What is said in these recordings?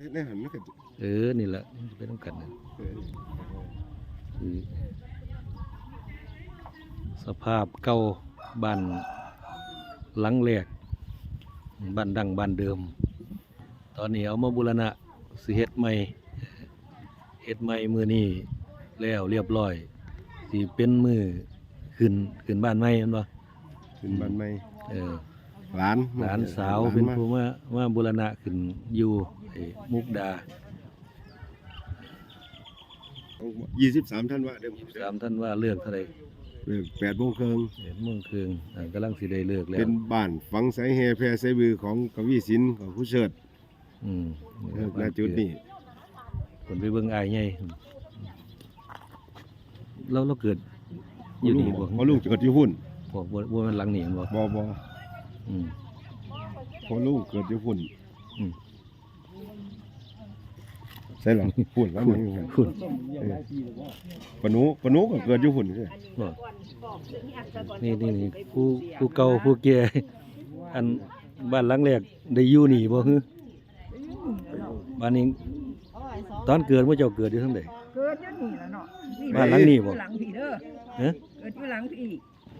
เฮ็ดในหันมันก็เออ นี่แหละมันจะไปต้องกันนะเออคือสภาพเก่าบ้านหลังแรกบ้านดังบ้านเดิม ตอนนี้เอามาบูรณะสิเฮ็ดใหม่เฮ็ดใหม่มือนี้แล้วเรียบร้อยสิเป็นมือขึ้นขึ้นบ้านใหม่แม่นบ่ขึ้นบ้านใหม่เออ หลานหลานสาวหลเป็นมาผู้มามาบูรณะขึ้นอยู่ไอ้มุกดายี่สิบสามท่านว่าเดิมสามท่านว่าเลือกเท่าใดเออแปดโมงครึ่งเห็นเมืองเคืองอ่ากำลังสิได้เลือกแล้วเป็นบ้านฝังสายแฮแพร่สายบือของกวีศิลป์ของผู้เชิดอืมเออณจุดนี้คนไปเบิ่งอายใหญ่เราเราเกิดอยู่นี่บ่พอลุงเกิดอยู่หุ่นบ่บ่บ่แมันหลังนี่บ่บ่บ่ อืมพอลุงเกิดอยู่หุ่นอืมใช่หรอหุ่นแล้วมันอยู่ไงคุณเออปะหนูปะหนูก็เกิดอยู่หุ่นใช่บ่นี่นี่นี่ผู้ผู้เก่าผู้แก่อันบ้านหลังแรกได้อยู่นี่บ่ฮึบ้านนี้ตอนเกิดว่าเจ้าเกิดอยู่ทางใดเกิดอยู่นี่ล่ะเนาะบ้านหลังนี้บ่หลังพี่เด้อฮะเกิดอยู่หลังพี่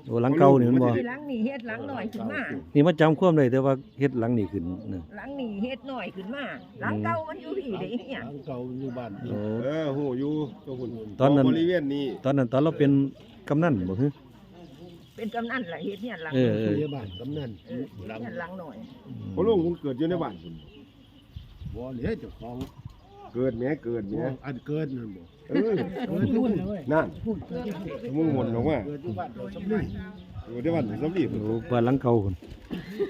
โอ้หลังเก่านี่มันบ่ที่หลังนี่เฮ็ดหลังหน่อยขึ้นมานี่มาจำความได้แต่ว่าเฮ็ดหลังนี่ขึ้นน่ะหลังนี่เฮ็ดหน่อยขึ้นมาหลังเก่ามันอยู่พี่เด้อีหยังเก่าอยู่บ้านโอ้ เออหูอยู่ตัวหุ่นตอนนั้น บริเวณนี้ตอนนั้นตอนเราเป็นกำนันบ่ฮึเป็นกำนันล่ะเฮ็ดเนี่ยหลังเออเออผู้ใหญ่บ้านกำนันเออเฮ็ดเนี่ยหลังหน่อยพอลุงผมเกิดอยู่ในบ้านพุ่นบ่เหลือเจ้าของ เกิดแหม่เกิดแหม่อันเกิดนั่นบ่เออนั่นมึงหมดลงว่าเกิดอยู่บ้านเราสำลีเกิดในบ้านสำลีพุ่นโอ้บ้านหลังเก่าพุ่น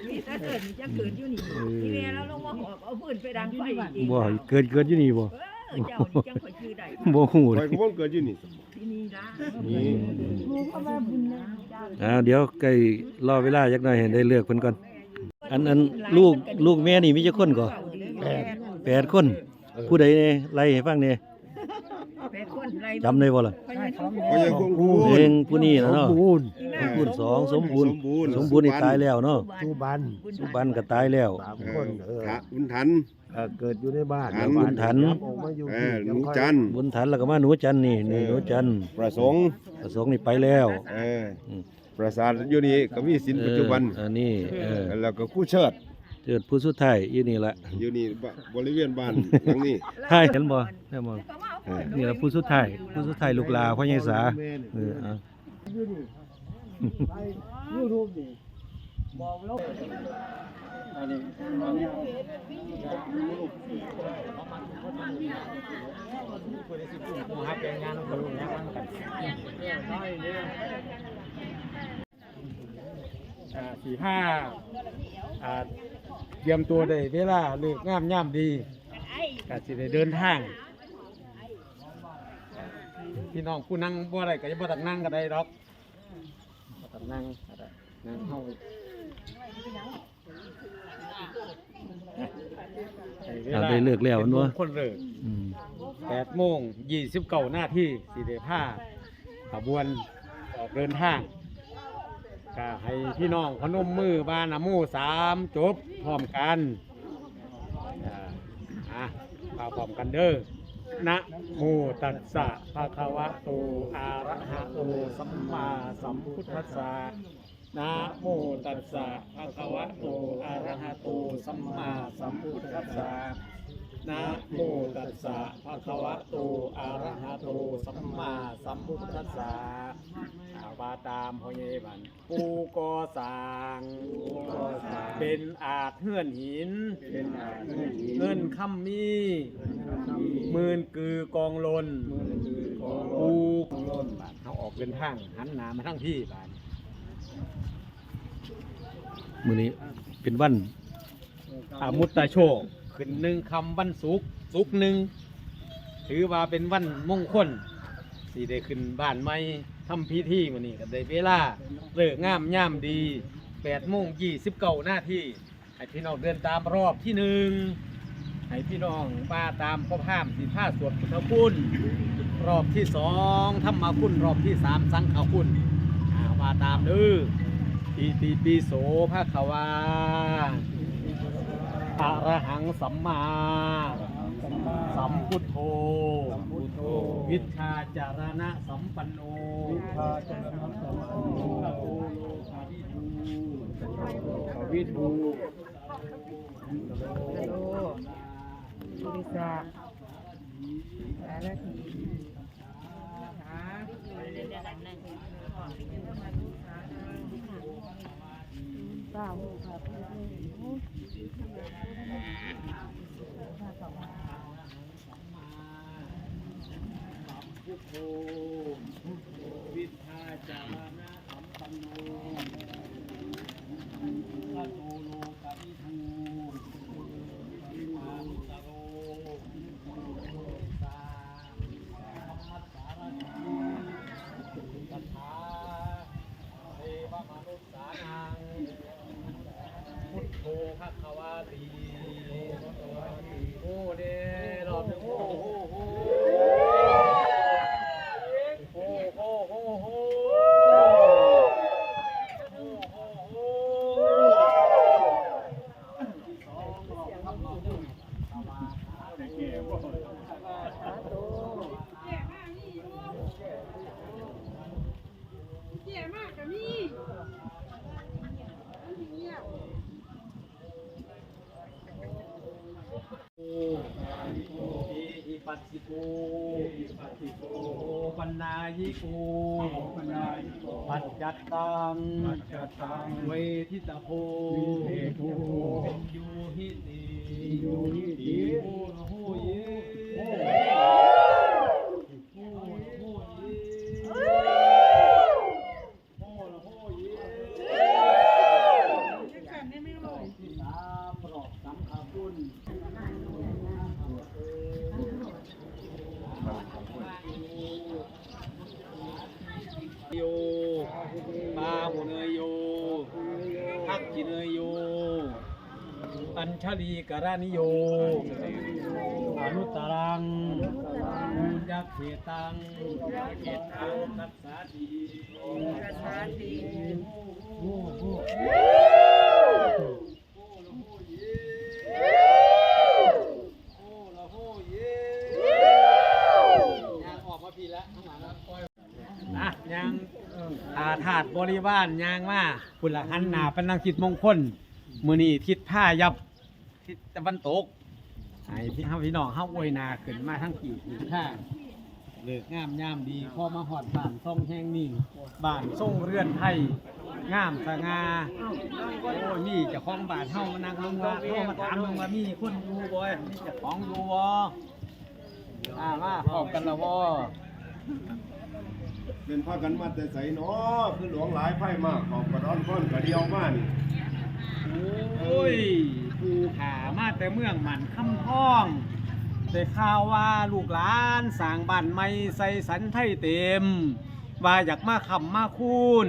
นี่ถ้าเกิดนี่จะเกิดอยู่นี่ที่แม่เราลงมาหอบเอาพื้นไปดังไฟอีกบ่เกิดเกิดอยู่นี่บ่เออเจ้านี่จังค่อยชื่อได้บ่ฮู้คเลอยยก็บ่เกิดอยู่นี่ที่นี่ล่ะนี่อ่าเดี๋ยวใกล้รอเวลาจักหน่อยให้ได้เลือกเพิ่นก่อนอันอันลูกลูกแม่นี่มีจักคนก่อแปดแปดคน ผู้ใดเนี่ยไล่ให้ฟังเนี่ยแปดคนไรจำได้บ่ล่ะพญาทองก็ยังคงคูเองผู้นี้นะเนาะบูรณ์ผู้สองสมบูรณ์สมบูรณ์ สมบูรณ์นี่ตายแล้วเนาะสุบันสุบันก็ตายแล้ว สามเอคอนเออขะบุญทัน เออเกิดอยู่ในบ้านฐานบ้าบุญฐานย้ำออกมาอยู่เอที่อหนูจันทร์บุญฐานแล้วก็มาหนูจันทร์นี่นี่หนูจันทร์ประสงค์ประสงค์นี่ไปแล้วเอออมประสาทอยู่นี่กวีศิลป์ปัจจุบันเอออันนี้เออแล้วก็คู่เชิด เกิดผู้สุดท้ายอยู่นี่ละอยู่นี่บบบริเวณบ้านหลังนี้ใช่เห็นบ่แน่บ่นี่ละผู้สุดท้ายผู้สุดท้ายลูกหลาพ่อใหญ่สาแม่นี่เออเอายูทูบนี่บอกแล้วอันนี้อ่าสี่ห้าอ่า เตรียมตัวได้เวลาเลิกงามย่ำดีก็สิได้เดินทาง พี่น้องผู้นั่งบ่ได้ก็จะบ่ตักนั่งก็ได้ดอกบ่ตักนั่งก็ได้นั่งเฮาเอาได้เลิกแล้วมันบ่คนเลิก อืมแปดโมงยี่สิบเก้านาทีสี่เดผ้าขบวนออกเดินทาง ก็ให้พี่น้องพนมมือบ้านนะโมสามจบพร้อมกันอ่าอะเอาพร้อมกันเด้อนะโมตัสสะภะคะวะโตอะระหะโตสัมมาสัมพุทธัสสะนะโมตัสสะภะคะวะโตอะระหะโตสัมมาสัมพุทธัสสะ นะโมตัสสะภะคะวะโตอะระหะโตสัมมาสัมพุทธัสสะอาบาตามพ่อใหญ่บันปูกอสร้างเป็นอาจเฮือนหิน เงินคำมีหมื่นกือกองลนปูกองลนบาดเขาออกเดินทางหันหน้ามาทั้งพี่บาดมื้อนี้เป็นวันอามุตตาโชค ขึ้นหนึ่งคำวันศุกร์ศุกร์หนึ่งถือว่าเป็นวันมงคลที่ได้ขึ้นบ้านใหม่ทำพิธีวันนี้ก็ได้เวลาเลิกงามย่ามดีแปดโมงยี่สิบเก้านาทีให้พี่น้องเดินตามรอบที่หนึ่งให้พี่น้องมาตามข้อห้ามสีผ้าสวดพุทธคุณรอบที่สองธรรมคุณรอบที่สามสังฆคุณอ่ามาตามเด้อปีติปีโสภาควา อะระหังสัมมามพุทโธสัมพุทโธ วิชชาจารณะสัมปันโนวิชาจารณะสัมปันโนขโตโลกาวิทู ขวิทูฮัลโหลบริษัทสารทีหาเปล่าครับพุทโธวิชาจารณะสัมปันโนขโตโลกาวิทูวิภามุตโรสาธรรมสารถีสัทธาเทวมนุษย์สานัง ภะคะวาตีโอ้เด้รอบหนึ่งโอ้โหโอ้โหโอ้โหโอ้โหโอ้โหอิปัสสิโกอิปัสสิโกปัญญา ยิโกปัญญายิโกปัจจัตตังปัจจัตตัง เวทิตาโพเวทิตาโพเป็นยูหิติยูหิติโอ้ละโหเยโอ้ละโหเยโอ้ละโหเยที่สามปลอบสังฆคุณโยปาหุเนยโยทักกิเนยโย อัญช ลีกรานิโยอนุตตรังยักเขตังเขตังนัสสาดีโอ้โหโอ้ละโหเย่ยางออกมาพี่แล้วข้างหลังแล้วปล่อยนะยางอาถาดบริวารยางมาคุณละหันหน้าเป็นนางจิตมงคลมือนี้ทิศผ้ายับ ทิศตะวันตกไอ้พี่เฮาพี่น้องเฮาอวยนาขึ้นมาทั้งกี่ทิศข้างเลิกงามยามดีพอมาหอดบ้านซ่องแห้งนี่บ้านทรงเรือนไทยงามสง่าโอ้ยมีเจ้าของบ้านเฮามานั่งลงว่าเฮามาถามมึงว่ามีคนอยู่บ่มีเจ้าของอยู่บ่อ่ามาพร้อมกันแล้วบ่เป็นพากันมาแต่ใสเนาะคือหลวงหลายไพ่มากขอบกระดอนก้อนกระเดียวมานี่ โอ้ย ภูขามาแต่เมืองหมันคำพ้องได้ข่าวว่าลูกหลานสร้างบ้านใหม่ใส่สันไทยเต็ม ว่าอยากมาขำมาคูน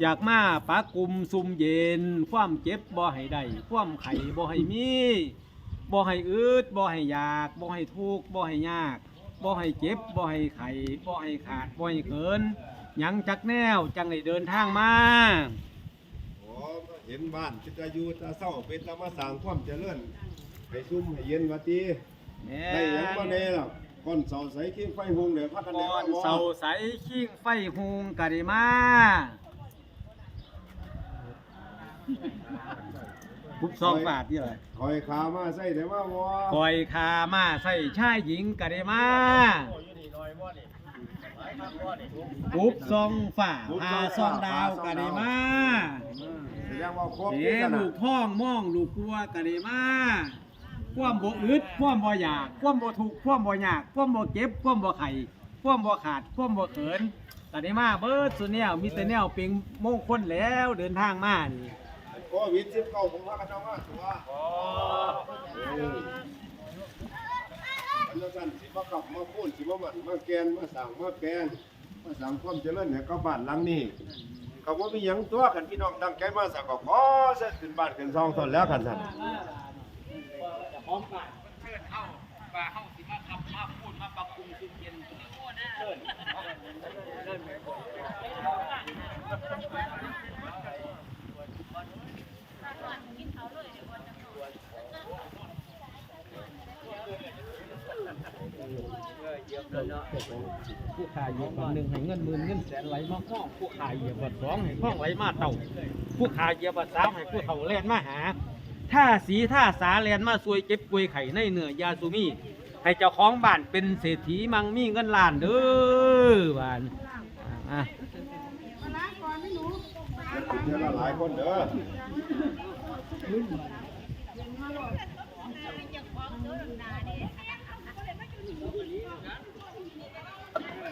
อยากมาปากลุ่มซุ่มเย็น ความเจ็บบ่ให้ได้ความไข่บ่ให้มีบ่ให้อืดบ่ให้อยากบ่ให้ทุกข์บ่ให้ยากบ่ให้เจ็บบ่ให้ไข่บ่ให้ขาดบ่ให้เขินยังจักแนวจังได้เดินทางมา เห็นบ้านจิตอายุตาเศร้าเป็นตามาสร้างความเจริญให้ซุ่มให้เย็นวัตีได้หยังมาแน่ล่ะก้อนเสาใสขี้ไฟหุงเดี๋ยวพักกันก่ได้อว่านบ่เสาใสขิ้งไฟหุงกะดิมาปุ๊บสองบาทนี่เลยคอยขามาใส่แต่ว่าบ่คอยคามาใส่ชายหญิงกะดิมาปุ๊บสองฝ่าพาสองดาวกะดิมา แสดงว่าครบเอ๋ที่ขนาลูดกท้องม่องลูกกลัวกะดิมาความบ่อึดความบ่อยากความบ่ทุกข์ความบ่ยากความบ่เจ็บความบ่ไข่ความบ่ขาดความบ่เขินกะดิมาเบิดสุดแนวมีแต่แนวเป็นมงคลแล้วเดินทางมานี่โควิด19ผมพากันเอามาตัวอันนั้นสั่นสิมาขับมาพูนสิมามันมาแกนมาสั่งมาแกนมาสั่งความเจริญให้กับบ้านหลังนี้ ก็บ่มีหยังตัวกันพี่น้องตั้งใจมาสักก็ขอเสร็จขึ้นบ้านขึ้นซองตอนแล้วกันสั่นพร้อมกันเชิญเข้าว่าเข้าสิมาขับมาพูดมาปรับปรุงสุดเย็นเชิญเชิญ ผู้ขายเหยียบวันหนึ่งให้เงินหมื่นเงินแสนไหลมาห้องผู้ขายเหยียบวันสองให้ห้องไหลมาเต่าผู้ขายเหยียบวันสามให้ผู้เฒ่าแลนมาหาถ้าสีท่าสาแลนมาซวยเจ็บป่วยไข่ในเหนือยาซูมีให้เจ้าของบ้านเป็นเศรษฐีมังมีเงินล้านเด้อบ้านอะเดี๋ยวละหลายคนเด้อ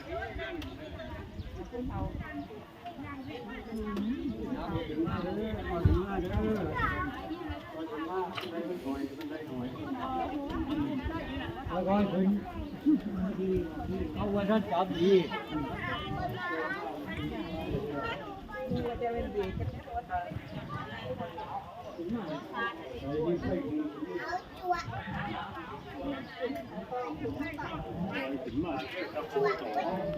แล้วก็ถึงเอาไว้ท่านจับดีถึงมา แต่เดี๋ยวมันจะโต